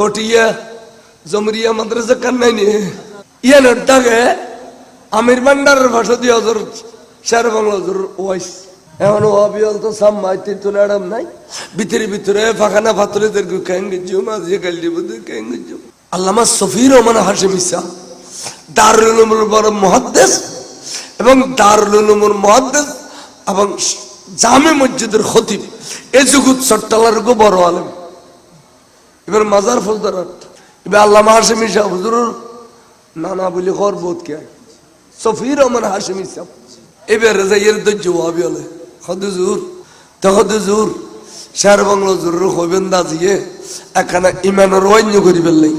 ফটিয়া জমরিয়া মাদ্রাসা কান্নাই নিয়ে ইয়ানোর দাগে আমির ভান্ডারের ভাষা দিয়ে হজর শের বাংলা হজর ওয়াইস এখন ওয়াবিয়াল তো সাম মাইতি তো ম্যাডাম নাই ভিতরে ভিতরে ফাঁকানা ফাতলেদের কেঙ্গে জিও মাঝে গালি বুঝে কেঙ্গে জিও আল্লামা সফির রহমান হাসিম ইসা দারুল উলুমুল বড় মহাদ্দেশ এবং দারুল উলুমুল মহাদ্দেশ এবং জামে মসজিদের খতিব এ জুগুত সট্টালার গো বড় আলেম এবার মাজার ফৌজদারাত এবার আল্লামা হাসিম ইসা হুজুরুর নানা বলি খর বোধ কে? সফির রহমান হাসিম ইসা এবার যাইয়ের ধৈর্য হবি হলে হদুজুর তো শের বাংলা জরুর হইবেন দাজিয়ে একখানা ইমানের ওয়াইন্য করি ফেললাই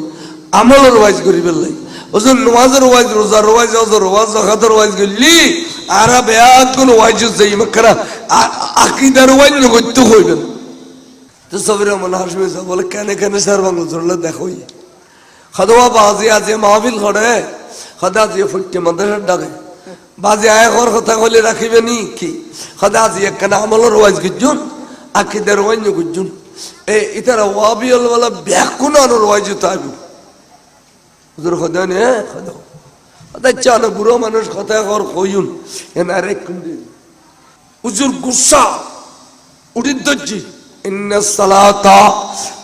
আমলের ওয়াইজ করি ফেললাই ওজন নমাজের ওয়াইজ, রোজার ওয়াইজ অজর ওয়াজ জাকাতের ওয়াইজ করলি আর বেয়াত কোন ওয়াইজ যাই মাখানা আকিদার ওয়াইন্য করতে হইবেন তো সবির রহমান হাসিম বলে কেন কেন শের বাংলা জরুর দেখোই খদওয়া বাজি আছে মাহফিল করে খদা দিয়ে ফুটকে মাদ্রাসার ডাকে বাজে আয় ঘর কথা কইলে রাখিবে নি কি খদা আজি একখানা আমলের ওয়াজ গুজুন আকিদের ওয়াইন্য গুজুন এ ইতারা ওয়াবিয়ল ওয়ালা ব্যাকুন আনোর ওয়াজ তাইব হুজুর খদা নে খদা খদা চান বুড়ো মানুষ কথা ঘর কইুন এন আরেক কুন্দি হুজুর গুসা উঠিন দজ্জি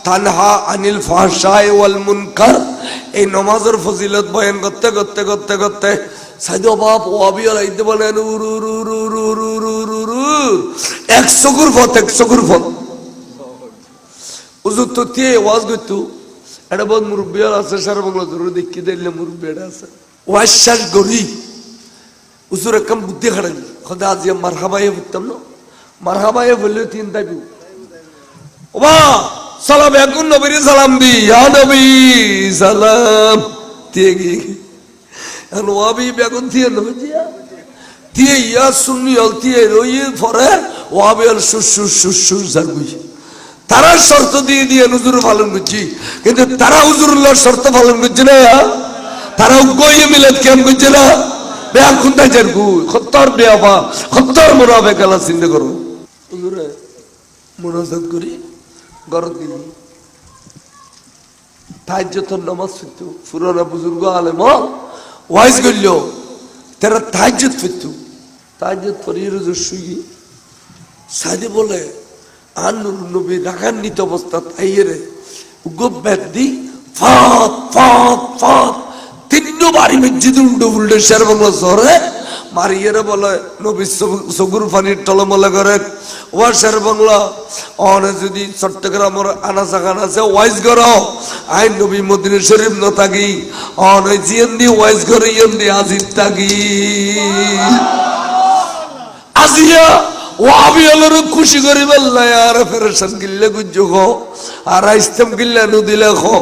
তানহা আনিল ফাহশায় ওয়াল মুনকার। এই নমাজের ফজিলত বয়ান করতে করতে করতে করতে সাইদো বাপ ও আবি আলাইতে বলেন এক চকুর ফত এক চকুর ফত উজুর তো তিয়ে ওয়াজ করতো? এটা বহুত মুরব্বী আছে, সারা বাংলা দেখি দেখলে মুরব্বী আছে। ওয়াজ শ্বাস গরি উজুর একদম বুদ্ধি খাড়ালি খদা আজি মারহাবাইয়ে ফুটতাম না। মারহাবাইয়ে বললে তিন দাবি সালাম এখন নবীর সালাম দি। নবী, সালাম। ইয়া জাগুই তারা শর্ত দিয়ে দিয়ে হুজুর পালন করছি। কিন্তু তারা হুজুরুল্লাহ শর্ত পালন করছে না। তারা গইয়ে মিলাদ কেম করছে না। বেয়া খুন্দা যার গু বেয়া বা খত্তর মোরাবে গেলা চিন্তা করো। হুজুরে, মনোজাত করি। গরত দিল। তাহাজ্জতর নামাজ ফিরতু। পুরোনো বুজুর্গ আলেম ওয়াইজ করল তারা তাহাজ্জত ফিরতু। তাহাজ্জত পরিয়ে রোজ শুই সাদি বলে আনুর নবী রাগান্বিত অবস্থা তাইয়েরে গোব্যাত দি ফাত ফাত ফাত তিনবারই মসজিদে উল্টো উল্টো শের শহরে। মারিয়েরে বলে, নবী সগুর পানির টলমলে করে। ও শের বাংলা। অনে যদি চট্টগ্রামের আনাচা কানাচে ওয়াইজ করো, আইন নবী মদিনা শরীফ ন থাকি অনে জিয়েন দি ওয়াইজ করে ইয়েন দি আজির থাকি। আজিয়া ও আমি আলোর খুশি করি বললাই আর ফেরেশন গিল্লে গুজ্জো খো আর ইস্তেম গিল্লে নু দিলে খো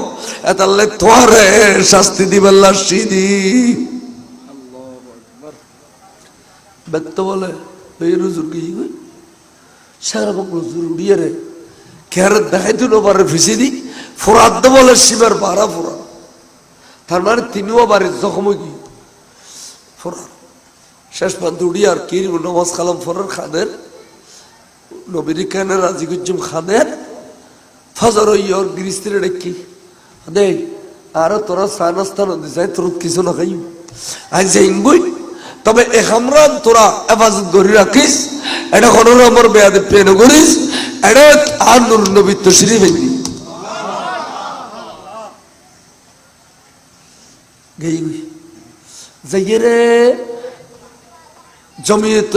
এতাল্লে তোরে শাস্তি দিবেল্লা সিদি ব্যক্ত বলে, এই রুজুর কি কই সারা বক রুজুর উড়িয়ে রে। কেয়ার দেখাই দিল পারে ফিসি দি। ফোরাত দে বলে শিবের বারা ফোরা। তার মানে তিনিও কি? শেষ কি খাদের ফজর ইয়র ডেকি। আর তোরা সানস্থান দিছাই তোর কিছু না খাই আজ তবে এখামরান তোরা হেফাজত করি রাখিস। এটা কোনো আমার বেয়াদে প্লেন করিস এটা আর নুর নবী তো শ্রী ভেঙ্গি রে জমিয়ত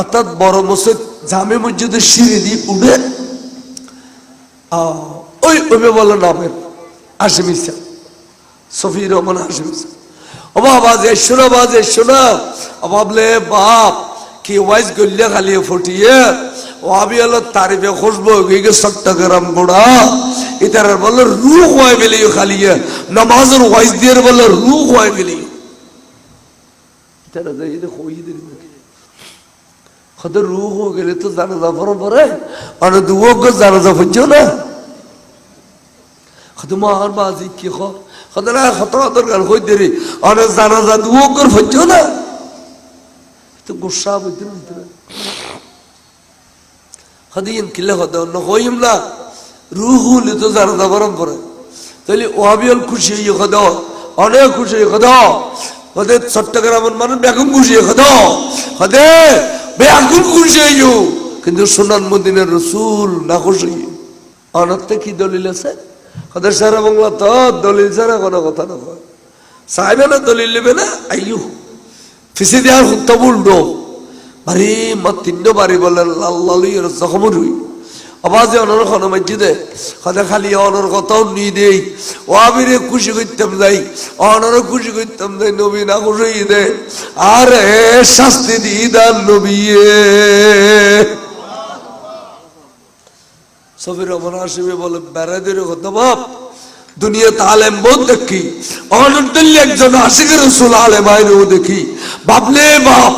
অর্থাৎ বড় মসজিদ, জামে মসজিদের সিঁড়ি দিয়ে উঠে ওই ওবে বলো নামের হাসিম ইসা সফি রহমান হাসিম ইসা। ও বাবা, যে শোনা বা যে শোনা। বাপ কি গল্লে খালি ফুটিয়ে ও আবি হলো তারিফে খুশবো গিয়ে চট্টগ্রাম গোড়া ইতার বলল রু হয় বেলি খালি। নামাজের ওয়াইজ দিয়ে বলল রু হয় বেলি। ইতারা রুহ হয়ে গেলে তো জানাজা পরে পরে আর দুয়োগ জানাজা ফুটছো না? খদ মার বাজি কি খ খদ, না খতর দরকার হই দেরি আর জানাজা দুয়োগ ফুটছো না? খদ খদ অন্য হইম না রুহ হলে তো জানাজা পরম পরে তাহলে ওহাবিয়ল খুশি হইয়ে কদ অনেক খুশি হইয়ে কদ ওদের চট্টগ্রামের মানুষ বেগুন খুশি হয়ে কদ হদে বেগুন খুশি হইও কিন্তু সোনান মদিনের রসুল না খুশি অনর্থে কি দলিল আছে ওদের সারা বাংলা তো দলিল ছাড়া কোনো কথা না চাইবে না দলিল নেবে না আইয়ু ফিসে দেওয়ার হুত্তা উল্টো বাড়ি মা তিন্ন বাড়ি বললেন লাল লালুই জখমর হই। আবাজে অনর খন মসজিদে সদা খালি, অনর কথাও নি দেই, ও আমিরে খুশি করতাম যাই, অনর খুশি করতাম যাই, নবী না খুশি দে, আর শাস্তি দি দান নবী সবির রহমান হাসিমে বলে, বেড়াদের কথা বাপ দুনিয়াতে আলেম বহুত দেখি অনন্তল্য একজন আশিকের রসুল আলেম আইনেও দেখি। বাপলে বাপ,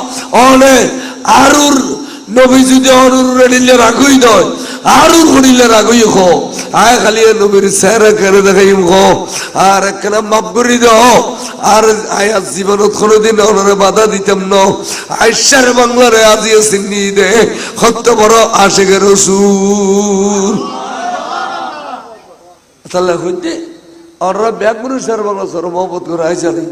অনে, আরুর, নবী যদি অনুর রেডিলে রাখই নয় আরুর হরিলে রাখই খো আয় খালি নবীর স্যারে করে দেখাইম খো আর একখানা মাপ করি দাও। আর আয় আজ জীবনত কোনোদিন অনরে বাধা দিতাম ন। আইসার বাংলারে আজিয়ে চিনি দে। সত্য বড় আশিকের রসুল। তাহলে হইতে আর ব্যাগ মানুষ আর বাংলা, সর মহব্বত করে আইসালে